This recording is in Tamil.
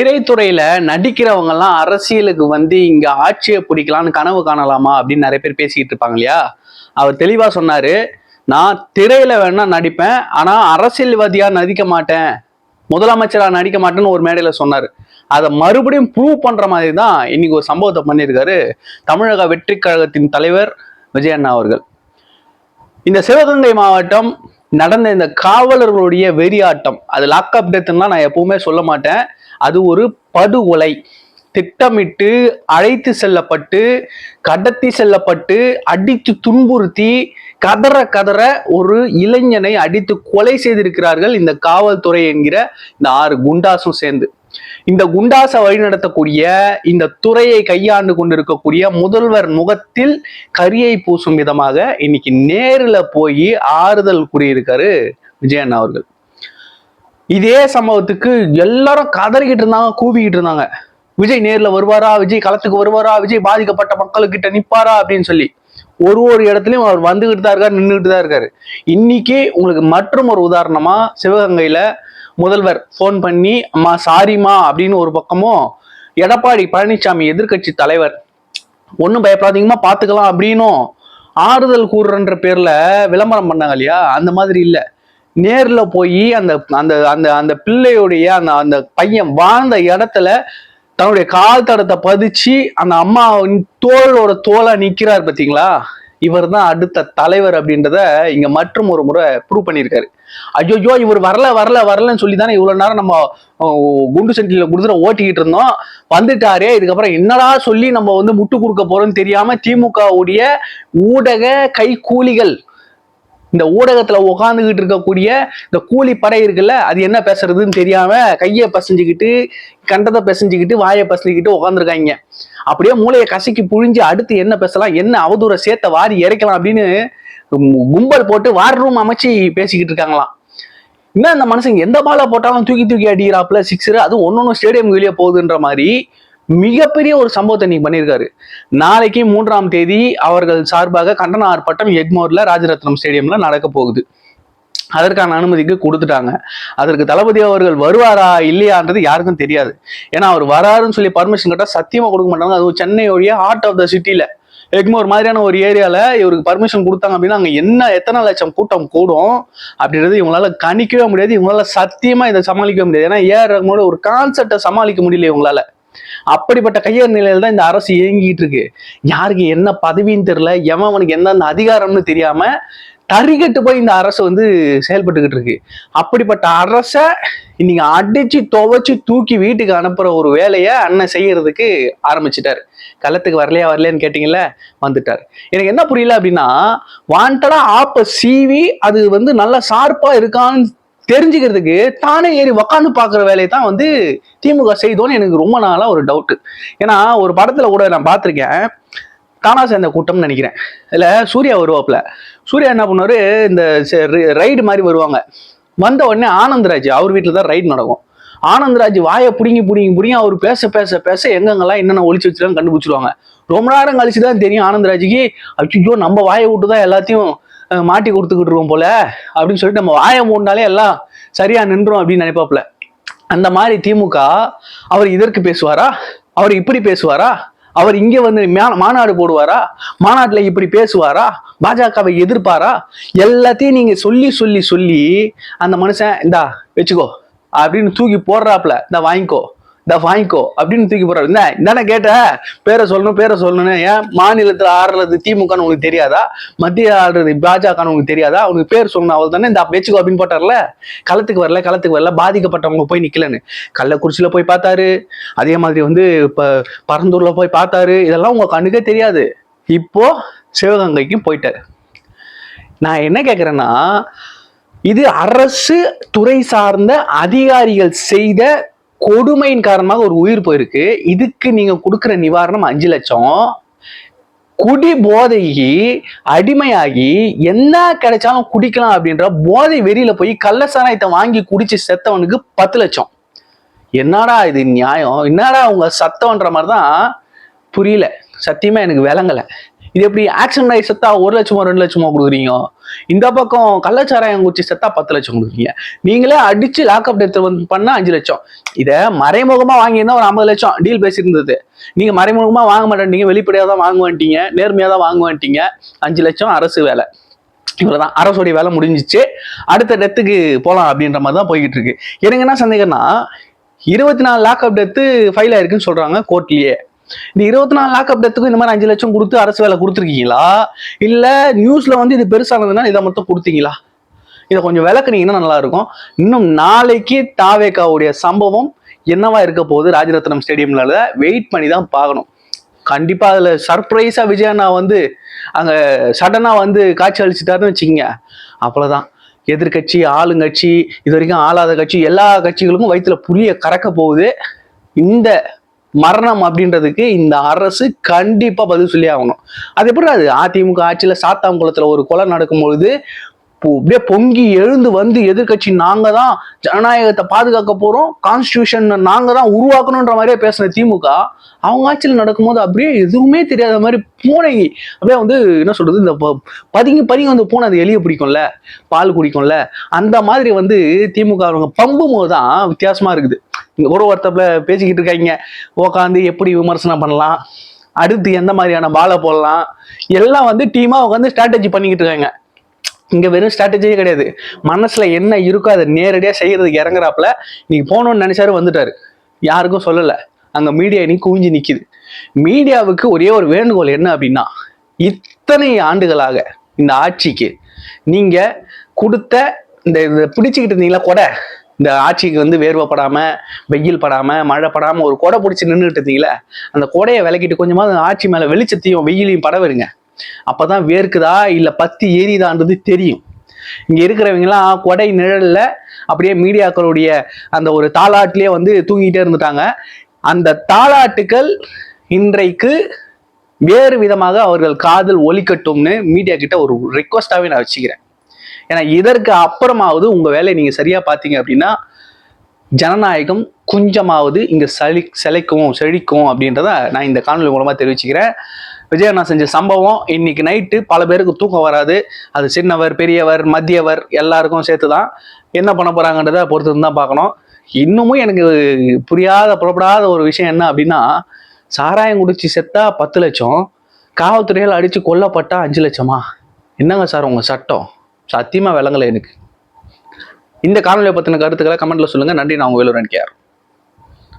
திரைத்துறையில நடிக்கிறவங்கலாம் அரசியலுக்கு வந்து இங்க ஆட்சியை பிடிக்கலான்னு கனவு காணலாமா அப்படின்னு நிறைய பேர் பேசிக்கிட்டு இருப்பாங்க இல்லையா? அவர் தெளிவா சொன்னாரு நான் திரையில வேணா நடிப்பேன் ஆனா அரசியல்வாதியா நடிக்க மாட்டேன். முதலமைச்சரா நடிக்க மாட்டேன்னு ஒரு மேடையில சொன்னாரு. அதை மறுபடியும் ப்ரூவ் பண்ற மாதிரி தான் இன்னைக்கு ஒரு சம்பவத்தை பண்ணியிருக்காரு தமிழக வெற்றி கழகத்தின் தலைவர் விஜயண்ணா அவர்கள். இந்த சிவகங்கை மாவட்டம் நடந்த இந்த காவலர்களுடைய வெறியாட்டம் அது லாக்அப் டெத்லாம் நான் எப்பவுமே சொல்ல மாட்டேன். அது ஒரு படுகொலை திட்டமிட்டு அழைத்து செல்லப்பட்டு கடத்தி செல்லப்பட்டு அடித்து துன்புறுத்தி கதற கதற ஒரு இளைஞனை அடித்து கொலை செய்திருக்கிறார்கள் இந்த காவல்துறை என்கிற இந்த ஆறு குண்டாசும் சேர்ந்து. இந்த குண்டாசை வழிநடத்தக்கூடிய இந்த துறையை கையாண்டு கொண்டிருக்கக்கூடிய முதல்வர் முகத்தில் கரியை பூசும் விதமாக இன்னைக்கு நேரில் போய் ஆறுதல் கூறியிருக்காரு விஜயன் அவர்கள். இதே சம்பவத்துக்கு எல்லாரும் கதறிக்கிட்டு இருந்தாங்க கூவிக்கிட்டு இருந்தாங்க. விஜய் நேர்ல வருவாரா? விஜய் களத்துக்கு வருவாரா? விஜய் பாதிக்கப்பட்ட மக்களுக்கிட்ட நிப்பாரா? அப்படின்னு சொல்லி. ஒரு ஒரு இடத்துலயும் அவர் வந்துகிட்டு தான் இருக்காரு நின்றுட்டு தான் இருக்காரு. இன்னைக்கு உங்களுக்கு மற்றும் ஒரு உதாரணமா சிவகங்கையில முதல்வர் ஃபோன் பண்ணி அம்மா சாரிம்மா அப்படின்னு ஒரு பக்கமும் எடப்பாடி பழனிசாமி எதிர்க்கட்சி தலைவர் ஒன்றும் பயப்படாதீங்கம்மா பார்த்துக்கலாம் அப்படின்னும் ஆறுதல் கூறுறன்ற பேரில் விளம்பரம் பண்ணாங்க இல்லையா? அந்த மாதிரி இல்லை. நேரில் போய் அந்த அந்த அந்த அந்த பிள்ளையுடைய அந்த அந்த பையன் வாழ்ந்த இடத்துல தன்னுடைய கால் தடத்தை பதிச்சு அந்த அம்மா தோளோட தோலை நிற்கிறார் பார்த்தீங்களா இவர் தான் அடுத்த தலைவர் அப்படின்றத இங்க மற்றும் ஒரு முறை ப்ரூவ் பண்ணியிருக்காரு. ஐயோ இவர் வரல வரல வரலன்னு சொல்லி தானே இவ்வளவு நேரம் நம்ம குண்டு சண்டியில கொடுத்துட்டு ஓட்டிக்கிட்டு இருந்தோம். வந்துட்டாரே இதுக்கப்புறம் என்னடா சொல்லி நம்ம வந்து முட்டு கொடுக்க போறோம்னு தெரியாம திமுகவுடைய ஊடக கைக்கூலிகள் இந்த ஊடகத்துல உட்காந்துக்கிட்டு இருக்கக்கூடிய இந்த கூலி படை இருக்குல்ல அது என்ன பேசுறதுன்னு தெரியாம கையை பசஞ்சுக்கிட்டு கண்டத்தை பசஞ்சுக்கிட்டு வாயை பசஞ்சுக்கிட்டு உட்காந்துருக்காங்க அப்படியே மூளையை கசக்கி புழிஞ்சு அடுத்து என்ன பேசலாம் என்ன அவதூற சேர்த்த வாரி இறைக்கலாம் அப்படின்னு கும்பல் போட்டு வார் ரூம் அமைச்சு பேசிக்கிட்டு இருக்காங்களாம். இன்னும் அந்த மனுஷங்க எந்த பாலை போட்டாலும் தூக்கி தூக்கி அடிக்கிறாப்புல சிக்ஸர் அது ஒன்னொன்னு ஸ்டேடியம் வெளியே போகுதுன்ற மாதிரி மிகப்பெரிய ஒரு சம்பவத்தை நீங்க பண்ணியிருக்காரு. நாளைக்கு மூன்றாம் தேதி அவர்கள் சார்பாக கண்டன ஆர்ப்பாட்டம் எக்மோர்ல ராஜரத்னம் ஸ்டேடியம்ல நடக்க போகுது. அதற்கான அனுமதிக்கு கொடுத்துட்டாங்க. அதற்கு தளபதி அவர்கள் வருவாரா இல்லையான்றது யாருக்கும் தெரியாது. ஏன்னா அவர் வராருன்னு சொல்லி பர்மிஷன் கேட்டால் சத்தியமா கொடுக்க மாட்டாங்க. அதுவும் சென்னையோடைய ஹார்ட் ஆஃப் த சிட்டியில் எக்மோர் மாதிரியான ஒரு ஏரியால இவருக்கு பர்மிஷன் கொடுத்தாங்க அப்படின்னா அங்க என்ன எத்தனை லட்சம் கூட்டம் கூடும் அப்படின்றது இவங்களால கணிக்கவே முடியாது. இவங்களால சத்தியமா இதை சமாளிக்க முடியாது. ஏன்னா ஏஆர் ரஹ்மானோட ஒரு கான்செப்டை சமாளிக்க முடியல இவங்களால. அப்படிப்பட்ட கையர் நிலையில தான் இந்த அரசு இயங்கிட்டு இருக்கு. யாருக்கு என்ன பதவின்னு தெரியல எவன் அவனுக்கு எந்தெந்த அதிகாரம்னு தெரியாம தறிகட்டு போய் இந்த அரசு வந்து செயல்பட்டுக்கிட்டு இருக்கு. அப்படிப்பட்ட அரசை இன்னைக்கு அடிச்சு துவைச்சு தூக்கி வீட்டுக்கு அனுப்புற ஒரு வேலையை அண்ணன் செய்யறதுக்கு ஆரம்பிச்சிட்டாரு. களத்துக்கு வரலையா வரலையான்னு கேட்டீங்கல்ல வந்துட்டார். எனக்கு என்ன புரியல அப்படின்னா வாண்டடா ஆப்ப சீவி அது வந்து நல்லா ஷார்ப்பா இருக்கான்னு தெரிஞ்சுக்கிறதுக்கு தானே ஏறி உக்காந்து பார்க்குற வேலையை தான் வந்து திமுக செய்தோன்னு எனக்கு ரொம்ப நாளாக ஒரு டவுட்டு ஏன்னா ஒரு படத்தில் கூட நான் பார்த்துருக்கேன். தானா சேர்ந்த கூட்டம்னு நினைக்கிறேன். இல்லை சூர்யா வருவாப்புல. சூர்யா என்ன பண்ணுவார்? இந்த ரைடு மாதிரி வருவாங்க. வந்த உடனே ஆனந்தராஜ் அவர் வீட்டில் தான் ரைடு நடக்கும். ஆனந்தராஜ் வாயை பிடிங்கி பிடிங்கி பிடிங்கி அவர் பேச பேச பேச எங்கெங்கெல்லாம் என்னென்ன ஒழிச்சு வச்சுருக்காங்க கண்டுபிடிச்சிருவாங்க. ரொம்ப நேரம் கழிச்சு தான் தெரியும் ஆனந்தராஜுக்கு அச்சோ நம்ம வாயை விட்டு தான் எல்லாத்தையும் மாட்டி கொடுத்துக்கிட்டுருவோம் போல அப்படின்னு சொல்லிட்டு நம்ம வாயை மூடினாலே எல்லாம் சரியா நின்றோம் அப்படின்னு நினைப்பாப்புல. அந்த மாதிரி திமுக அவர் இதற்கு பேசுவாரா? அவர் இப்படி பேசுவாரா? அவர் இங்க வந்து மா- மாநாடு போடுவாரா? மாநாட்டில் இப்படி பேசுவாரா? பாஜகவை எதிர்ப்பாரா? எல்லாத்தையும் நீங்க சொல்லி சொல்லி சொல்லி அந்த மனுஷன் இந்தா வச்சுக்கோ அப்படின்னு தூக்கி போடுறாப்புல. இந்த வாங்கிக்கோ. இந்த வாங்கிக்கோ அப்படின்னு தூக்கி போறாரு என்ன இந்தானே கேட்ட? பேரை சொல்லணும் பேரை சொல்லணும்னு. ஏன்? மாநிலத்தில் ஆடுறது திமுகன்னு உனக்கு தெரியாதா? மத்திய ஆடுறது பாஜகன்னு உனக்கு தெரியாதா? உனக்கு பேர் சொல்லணும் அவள் தானே? இந்த வச்சுக்கோ அப்படின்னு போட்டார்ல. களத்துக்கு வரல களத்துக்கு வரல. பாதிக்கப்பட்டவங்க போய் நிக்கலன்னு. கள்ளக்குறிச்சியில போய் பார்த்தாரு. அதே மாதிரி வந்து இப்போ பரந்தூர்ல போய் பார்த்தாரு. இதெல்லாம் உங்க கண்ணுக்கே தெரியாது. இப்போ சிவகங்கைக்கும் போயிட்டாரு. நான் என்ன கேட்குறேன்னா இது அரசு துறை சார்ந்த அதிகாரிகள் செய்த கொடுமையின் காரணமாக ஒரு உயிர் போயிருக்கு. இதுக்கு நீங்க கொடுக்குற நிவாரணம் அஞ்சு லட்சம். குடி போதைக்கு அடிமையாகி என்ன கிடைச்சாலும் குடிக்கலாம் அப்படின்ற போதை வெறியில போய் கள்ள சாராயத்தை வாங்கி குடிச்சு செத்தவனுக்கு பத்து லட்சம். என்னடா இது நியாயம்? என்னடா உங்க சத்தம்ன்ற மாதிரி தான் புரியல. சத்தியமா எனக்கு விளங்கலை. இது எப்படி ஆக்சிடென்ட் ஆகி செத்தா ஒரு லட்சமோ ரெண்டு லட்சமோ கொடுக்குறீங்க? இந்த பக்கம் கள்ளச்சாராயம் குச்சி செத்தா பத்து லட்சம் கொடுக்குறீங்க. நீங்களே அடிச்சு லாக்அப் டெத் வந்து பண்ணா அஞ்சு லட்சம். இதை மறைமுகமா வாங்கியிருந்தா ஒரு ஐம்பது லட்சம் டீல் பேசியிருந்தது. நீங்க மறைமுகமா வாங்க மாட்டேன்ட்டீங்க வெளிப்படையா தான் வாங்க மாட்டீங்க நேர்மையா தான் வாங்க மாட்டீங்க. அஞ்சு லட்சம் அரசு வேலை. இவ்வளவுதான். அரசுடைய வேலை முடிஞ்சிச்சு. அடுத்த டெத்துக்கு போலாம் அப்படின்ற மாதிரி தான் போய்கிட்டு இருக்கு. எனக்கு என்ன சந்தேகம்னா இருபத்தி நாலு லாக்அப் டெத்து ஃபைல் ஆயிருக்குன்னு சொல்றாங்க கோர்ட்லயே இந்த இருபத்தி நாலு லாக்அப் டெத்துக்கும் இந்த மாதிரி அஞ்சு லட்சம் கொடுத்து அரசு வேலை கொடுத்துருக்கீங்களா? இல்ல நியூஸ்ல வந்து இது பெருசானதுன்னா இதை மட்டும் கொடுத்தீங்களா? இதை கொஞ்சம் விளக்குனீங்கன்னா நல்லா இருக்கும் இன்னும் நாளைக்கு தாவேக்காவுடைய சம்பவம் என்னவா இருக்க போகுது ராஜரத்னம் ஸ்டேடியம்ல வெயிட் பண்ணி தான் பார்க்கணும். கண்டிப்பா அதுல சர்ப்ரைஸா விஜயண்ணா வந்து அங்க சடனா வந்து காட்சி அளிச்சிட்டாருன்னு வச்சுக்கோங்க. அவ்வளவுதான். எதிர்க்கட்சி ஆளுங்கட்சி இது வரைக்கும் ஆளாத கட்சி எல்லா கட்சிகளுக்கும் வயிற்றுல புரிய கறக்க போகுது. இந்த மரணம் அப்படின்றதுக்கு இந்த அரசு கண்டிப்பா பதில் சொல்லி ஆகணும். அது எப்படி அது அதிமுக ஆட்சியில சாத்தாங்குளத்தில் ஒரு கொலை நடக்கும் பொழுது அப்படியே பொங்கி எழுந்து வந்து எதிர்க்கட்சி நாங்க தான் ஜனநாயகத்தை பாதுகாக்க போறோம். கான்ஸ்டியூஷன் நாங்க தான் உருவாக்கணுன்ற மாதிரியே பேசின திமுக அவங்க ஆட்சியில் நடக்கும்போது அப்படியே எதுவுமே தெரியாத மாதிரி பூனை அப்படியே வந்து என்ன சொல்றது இந்த ப- பதுங்கி பதுங்கி வந்து பூனை அது எலிய பிடிக்கும்ல பால் குடிக்கும்ல அந்த மாதிரி வந்து திமுக அவங்க பம்பும் போது தான் வித்தியாசமா இருக்குது. இங்க ஒரு ஒருத்தப்பில் பேசிக்கிட்டு இருக்காங்க. உட்காந்து எப்படி விமர்சனம் பண்ணலாம் அடுத்து எந்த மாதிரியான பாலை போடலாம் எல்லாம் வந்து டீமாக உட்காந்து ஸ்ட்ராட்டஜி பண்ணிக்கிட்டு இருக்காங்க. இங்க வெறும் ஸ்ட்ராட்டஜியே கிடையாது. மனசுல என்ன இருக்கோ அதை நேரடியா செய்யறதுக்கு இறங்குறாப்புல நீங்க போகணும்னு நினைச்சாரு வந்துட்டாரு. யாருக்கும் சொல்லல. அங்க மீடியா நீ குவிஞ்சு நிக்குது. மீடியாவுக்கு ஒரே ஒரு வேண்டுகோள் என்ன அப்படின்னா இத்தனை ஆண்டுகளாக இந்த ஆட்சிக்கு நீங்க கொடுத்த இந்த இதை பிடிச்சிக்கிட்டு இருந்தீங்களா கொடை? இந்த ஆட்சிக்கு வந்து வேர்வைப்படாம வெயில் படாம மழை படாம ஒரு கொடை பிடிச்சி நின்றுட்டு இருந்தீங்களே அந்த கொடையை விலக்கிட்டு அந்த ஆட்சி மேல வெளிச்சத்தையும் வெயிலையும் பட அப்பதான் வேர்க்குதா இல்ல பத்தி ஏறிதான்றது தெரியும். இங்க இருக்கிறவங்க எல்லாம் கொடை நிழல்ல அப்படியே மீடியாக்களுடைய அந்த ஒரு தாலாட்டிலேயே வந்து தூங்கிட்டே இருந்துட்டாங்க. அந்த தாலாட்டுக்கள் இன்றைக்கு வேறு விதமாக அவர்கள் காதல் ஒலிக்கட்டும்னு மீடியா கிட்ட ஒரு ரெக்வஸ்டாவே நான் வச்சுக்கிறேன். ஏன்னா இதற்கு அப்புறமாவது உங்க வேலையை நீங்க சரியா பார்த்தீங்க அப்படின்னா ஜனநாயகம் கொஞ்சமாவது இங்க சளி செழிக்கும் செழிக்கும் அப்படின்றத நான் இந்த காணொலி மூலமா தெரிவிச்சுக்கிறேன். விஜய் அண்ணா செஞ்ச சம்பவம் இன்னைக்கு நைட்டு பல பேருக்கு தூக்கம் வராது. அது சின்னவர் பெரியவர் மத்தியவர் எல்லாருக்கும் சேர்த்து தான் என்ன பண்ண போறாங்கன்றத பொறுத்து தான் பார்க்கணும். இன்னமும் எனக்கு புரியாத புறப்படாத ஒரு விஷயம் என்ன அப்படின்னா சாராயம் குடிச்சு செத்தா பத்து லட்சம் காவல்துறையால் அடிச்சு கொல்லப்பட்டா அஞ்சு லட்சமா? என்னங்க சார் உங்க சட்டம்? சத்தியமா விளங்கலை எனக்கு. இந்த காணொலியை பத்தின கருத்துக்களை கமெண்ட்ல சொல்லுங்க. நன்றி நான் உங்க வேலூரன் கேர்